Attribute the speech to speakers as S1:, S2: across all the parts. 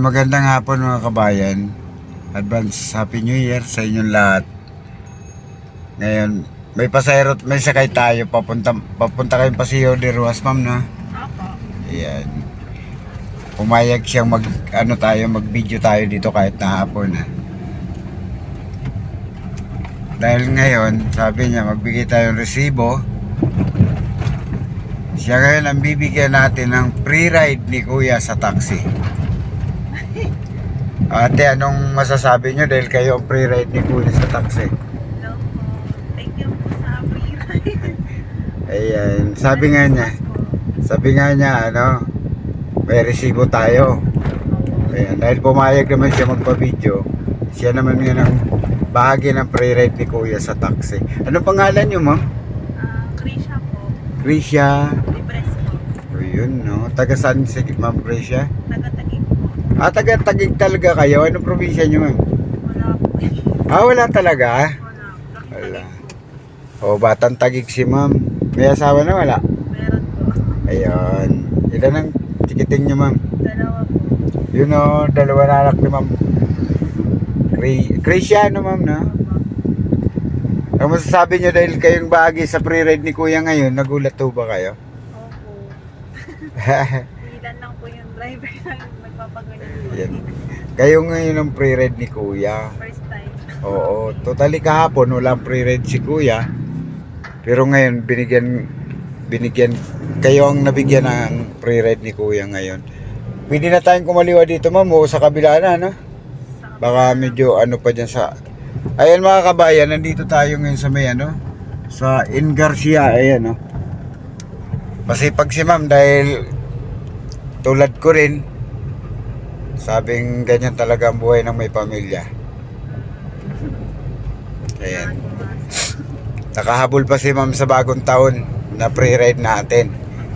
S1: Magandang hapon mga kabayan. Advance Happy New Year sa inyong lahat. Ngayon, may pasayro may sakay tayo. Papunta, papunta kayong Paseo de Ruas, ma'am, na.
S2: Opo.
S1: Ayan. Pumayag siyang mag, ano tayo, mag-video tayo dito kahit na hapon, ha. Dahil ngayon, sabi niya, magbigay tayo ng resibo. Siya ngayon ang bibigyan natin ng free ride ni Kuya sa taxi. Ate, anong masasabi niyo dahil kayo ang free ride ni Kuya sa taxi?
S2: Hello po. Thank you po sa free ride.
S1: Ayan, sabi nga niya, sabi nga niya, ano, may resibo tayo. Ayan, dahil pumayag naman siya magpa-video, siya naman yun ang bahagi ng free ride ni Kuya sa taxi. Ano pangalan niyo, ma'am?
S2: Ah, Krisha po.
S1: Krisha.
S2: Libres po.
S1: O yun, no? Taga saan si Ma'am Krisha?
S2: Taga-tagig po.
S1: Ah, taga Tagig talaga kayo. Anong probinsya niyo, ma'am?
S2: Wala po.
S1: Ah, wala talaga.
S2: Wala.
S1: Wala. O, batang Tagig si ma'am. May asawa na wala?
S2: Meron po.
S1: Ayun. Ilan ang tikiting niyo, ma'am?
S2: Dalawa po.
S1: Yun o, dalawa na anak ni ma'am. Cristiano, ma'am, no?
S2: Opo.
S1: Ang masasabi niyo dahil kayong bahagi sa pre-ride ni Kuya ngayon, nagulat po ba kayo?
S2: Opo. Ilan lang po yung driver na nagpapagulan.
S1: Yan. kayo ngayon ang pre-ride ni Kuya.
S2: First time.
S1: Oo, totally kahapon walang pre-ride si Kuya. Pero ngayon binigyan binigyan kayo ang nabigyan ng pre-ride ni Kuya ngayon. Pwede na tayong kumaliwa dito ma'am o sa kabila na no? Baka medyo ano pa dyan sa Ayan mga kabayan, nandito tayo ngayon sa may ano sa In Garcia, ayan no. Masipag si ma'am dahil tulad ko rin sabing ganyan talaga ang buhay ng may pamilya. Ayan. Nakahabol pa si ma'am sa bagong taon na pre-ride natin.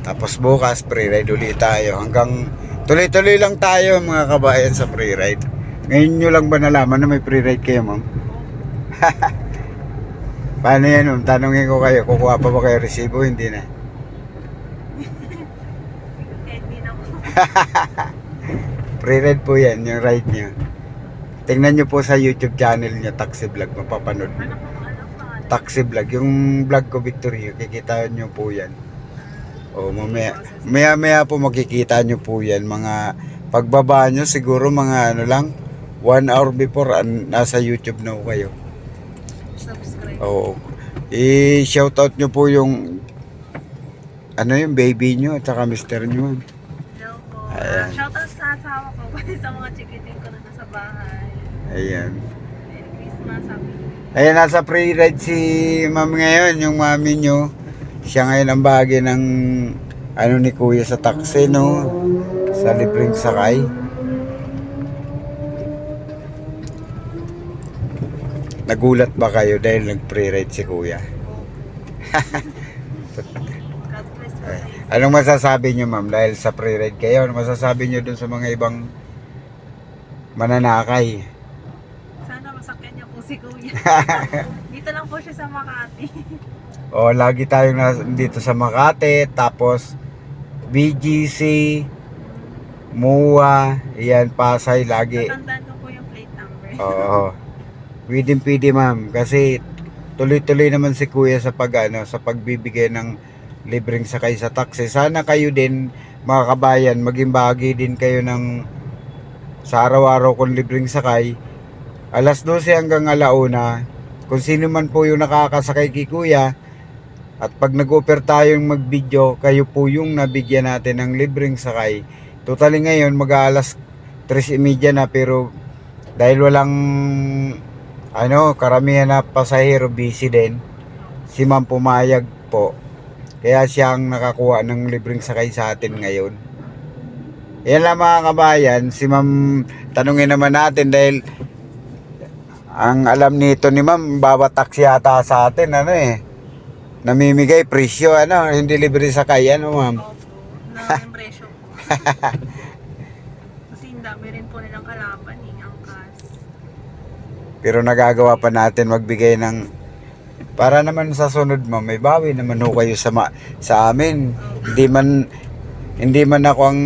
S1: Tapos bukas pre-ride ulit tayo. Hanggang tuloy-tuloy lang tayo mga kabayan sa pre-ride. Ngayon nyo lang ba nalaman na may pre-ride kayo ma'am? Paano yan ma'am? Tanungin ko kayo, kukuha pa ba kayo resibo? Hindi na.
S2: Eh, di na po.
S1: Pre-ride po yan, yung ride nyo. Tingnan nyo po sa YouTube channel nyo, Taxi Vlog, mapapanood nyo. Taxi Vlog, yung vlog ko Victory, kikita nyo po yan. O mamaya, maya maya po makikita nyo po yan. Mga pagbaba nyo siguro mga ano lang, one hour before an, nasa YouTube na po kayo.
S2: Subscribe.
S1: Oo. I-shoutout nyo po yung ano yung baby nyo at saka mister nyo.
S2: Hello po.
S1: Ayan.
S2: Ah, shoutout sa ko. sa mga chikiting ko na nasa bahay.
S1: Ayan.
S2: Merry Christmas. Happy New Year.
S1: Ayan, nasa pre-ride si ma'am ngayon, yung mami nyo. Siya ngayon ang bahagi ng ano ni kuya sa taxi, no? Sa libreng sakay. Nagulat ba kayo dahil nag-pre-ride si kuya? Anong masasabi nyo ma'am dahil sa pre-ride kayo? Anong masasabi nyo dun sa mga ibang mananakay?
S2: Sana masakyan niya po si Kuya. Dito lang po siya sa Makati.
S1: O, lagi tayong nas- dito sa Makati, tapos BGC, MUA, yan, Pasay, lagi.
S2: Natandaan ko po yung plate number.
S1: Oo. Pwede pwede ma'am, kasi tuloy-tuloy naman si kuya sa pag, ano, sa pagbibigay ng libreng sakay sa taxi. Sana kayo din, mga kabayan, maging bahagi din kayo ng sa araw-araw kung libreng sakay. Alas 12 hanggang alauna, kung sino man po yung nakakasakay kay kuya, at pag nag-offer tayong mag-video, kayo po yung nabigyan natin ng libreng sakay. Totally ngayon, mag-aalas 3.30 na pero dahil walang ano, karamihan na pasahero busy din, si ma'am pumayag po. Kaya siyang nakakuha ng libreng sakay sa atin ngayon. Yan lang mga kabayan, si ma'am, tanungin naman natin dahil ang alam nito ni ma'am, bawat taxi yata sa atin, ano eh, namimigay presyo, ano, hindi libre sakay, ano ma'am.
S2: Opo. Na presyo po. Kasi ang dami rin po nilang kalaban eh. Ang kas.
S1: Pero nagagawa pa natin magbigay ng para naman sa sunod mo may bawi naman ho kayo sa ma- sa amin. Hindi man hindi man ako ang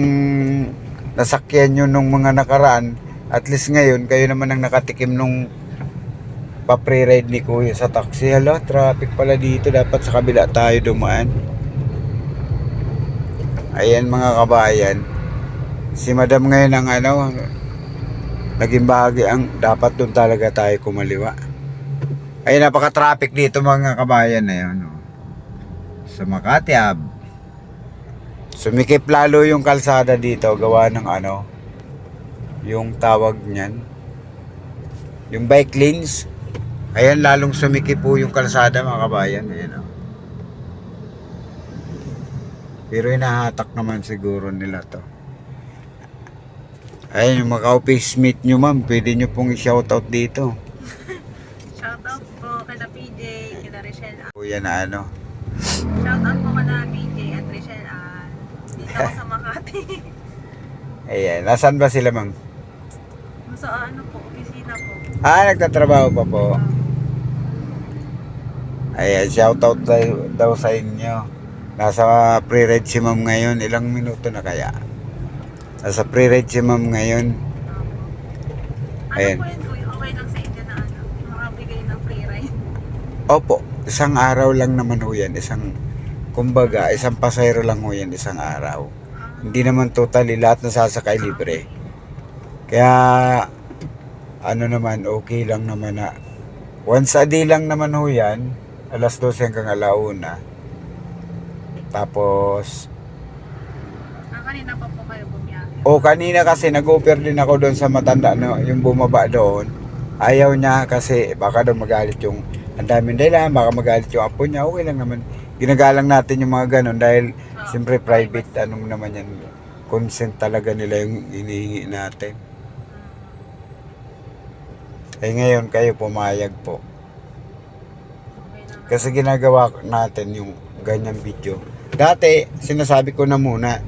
S1: nasakyan nyo nung mga nakaraan, at least ngayon, kayo naman ang nakatikim nung pa-pre-ride ni Kuya sa taxi. Hala, traffic pala dito. Dapat sa kabila tayo dumaan. Ayan mga kabayan. Si Madam ngayon ang ano, naging bahagi ang dapat doon talaga tayo kumaliwa. Ay napaka-traffic dito mga kabayan na yun. oh. Sa Makati Hub. Sumikip lalo yung kalsada dito gawa ng ano, yung tawag niyan. Yung bike lanes. Ayan lalong sumikip po yung kalsada mga kabayan. Ayan oh. Pero hinahatak naman siguro nila to. Ayun, yung mga office mate nyo ma'am, pwede nyo pong i-shoutout dito.
S2: Shoutout po kay na PJ, Richelle Ann.
S1: Kuya na ano.
S2: Shoutout po PJ at Richelle Ann. Dito ako sa Makati.
S1: Ayan, nasaan ba sila ma'am?
S2: sa ano po, opisina po.
S1: Ah, nagtatrabaho pa po. Ayan, shoutout daw, daw sa inyo. Nasa pre-ride si ma'am ngayon. Ilang minuto na kaya? Nasa pre-ride si ma'am ngayon.
S2: Ano
S1: Ayan.
S2: po yun, kuya? Okay lang sa inyo na ano, makabigay ng free ride.
S1: Opo, isang araw lang naman ho yan. Isang, kumbaga, isang pasayro lang ho yan, isang araw. Hindi naman totally lahat na sasakay libre. Kaya, ano naman, okay lang naman na, once a day lang naman ho yan, alas 12 hanggang alauna. Tapos,
S2: ah, kanina pa po kayo bumiyahe.
S1: o kanina kasi nag-offer din ako doon sa matanda no, yung bumaba doon. Ayaw niya kasi baka daw magalit yung ang daming dahilan, baka magalit yung apo niya. Okay lang naman. Ginagalang natin yung mga ganun dahil
S2: Ah,
S1: siyempre private ano naman yan. Consent talaga nila yung hinihingi natin. Eh ngayon kayo pumayag po. Kasi ginagawa natin yung ganyang video. Dati, sinasabi ko na muna.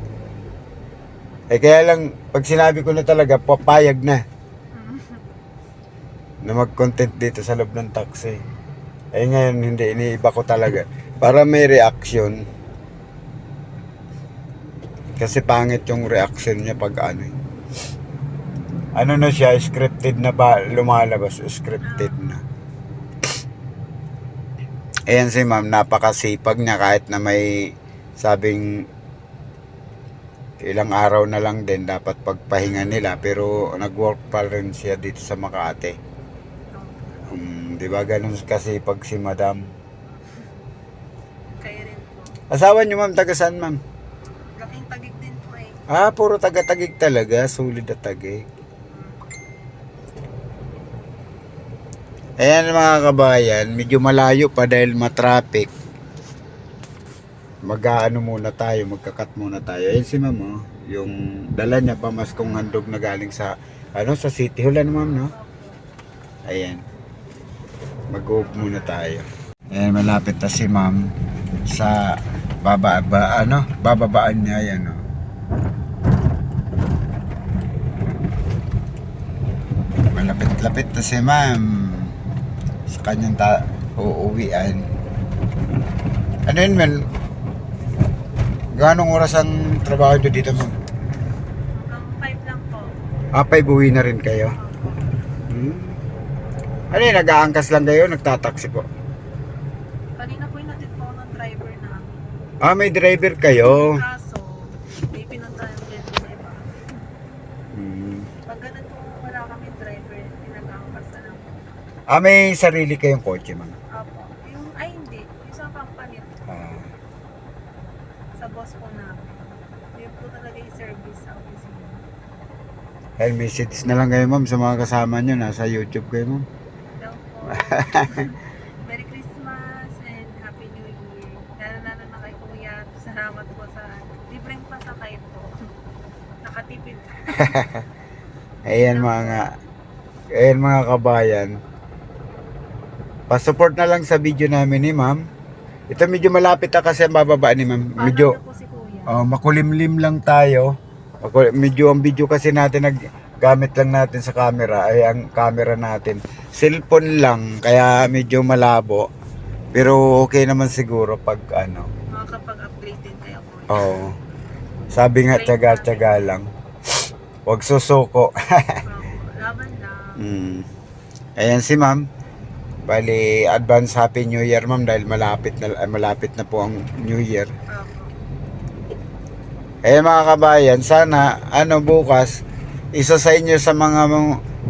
S1: Eh kaya lang, pag sinabi ko na talaga, papayag na na mag-content dito sa loob ng taxi. Eh ngayon, hindi, iniiba ko talaga. Para may reaction. Kasi pangit yung reaction niya pag ano eh. Ano na siya, scripted na ba lumalabas? Scripted na. Ayan si ma'am, napakasipag niya kahit na may sabing ilang araw na lang din dapat pagpahinga nila pero nag-work pa rin siya dito sa Makati. Um, 'di ba ganun kasi pag si Madam.
S2: Kayo rin po.
S1: Asawa niyo ma'am taga saan ma'am?
S2: Laking tagig din po eh.
S1: Ah, puro taga-tagig talaga, sulit na tagig. Ayan mga kabayan, medyo malayo pa dahil matraffic. Mag-ano muna tayo, magkakat muna tayo. Ayan si ma'am, oh, yung dala niya pa mas kung handog na galing sa, ano, sa City Hall, ano ma'am, no? Ayan. mag muna tayo. Ayan, malapit na si ma'am sa baba, ba, ano, bababaan niya, yan, oh. Malapit-lapit na si ma'am sa kanyang ta uuwian. Ano yun, man? Ganong oras ang trabaho nyo dito, ma'am?
S2: Hanggang 5 lang po.
S1: Apay, buwi na rin kayo? Hmm. Ano yun, nag-aangkas lang kayo, nagtataksi po?
S2: Kanina po inatid po ako ng driver na
S1: Ah, may driver kayo.
S2: Kaso, may pinuntahan din sa iba.
S1: Hmm.
S2: Pag ganun po wala kami driver, pinag-angkas na lang po.
S1: Ah, may sarili kayong kotse, ma'am?
S2: Apo. Yung, ay hindi. Yung sa company,
S1: Ah.
S2: sa boss po namin. Yun po talaga yung service sa opisina.
S1: Kaya message na lang kayo, ma'am, sa mga kasama nyo. Nasa YouTube kayo, ma'am.
S2: Hello po. Merry Christmas and Happy New Year. Lalo lalo na kay Kuya. Salamat po sa libreng pasakay po. Nakatipid.
S1: Ayan mga Ayan mga kabayan. Pasupport na lang sa video namin ni ma'am. Ito medyo malapit na kasi ang bababa ni ma'am. Medyo
S2: si
S1: oh, makulimlim lang tayo. Medyo ang video kasi natin nag gamit lang natin sa camera ay ang camera natin. Cellphone lang kaya medyo malabo. Pero okay naman siguro pag ano.
S2: Makakapag-upgrade din kayo.
S1: Oo. Sabi nga tiyaga-tiyaga lang. Huwag susuko.
S2: Laban lang.
S1: Mm. Ayan si ma'am. Bali, advance Happy New Year ma'am dahil malapit na malapit na po ang New Year. Eh mga kabayan, sana ano bukas isa sa inyo sa mga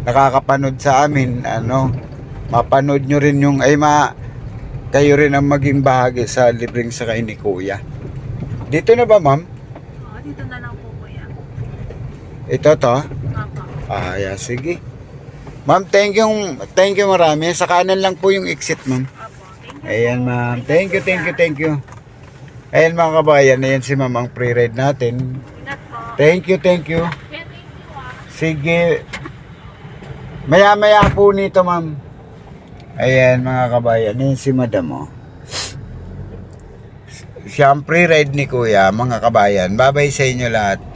S1: nakakapanood sa amin, ano, mapanood nyo rin yung ay ma kayo rin ang maging bahagi sa libreng sakay ni Kuya. Dito na ba, ma'am?
S2: Oo, dito na lang po kuya.
S1: Ito to?
S2: Opo.
S1: Ah, yeah, sige. Ma'am, thank you, thank you marami. Sa kanan lang po yung exit, ma'am. Ayan, ma'am. Thank you, thank you, thank you. Ayan mga kabayan, ayan si ma'am ang pre-ride natin. Thank you, thank you. Sige. Maya-maya po nito, ma'am. Ayan, mga kabayan. Ayan si madam, oh. Siya ang pre-ride ni kuya, mga kabayan. Babay sa inyo lahat.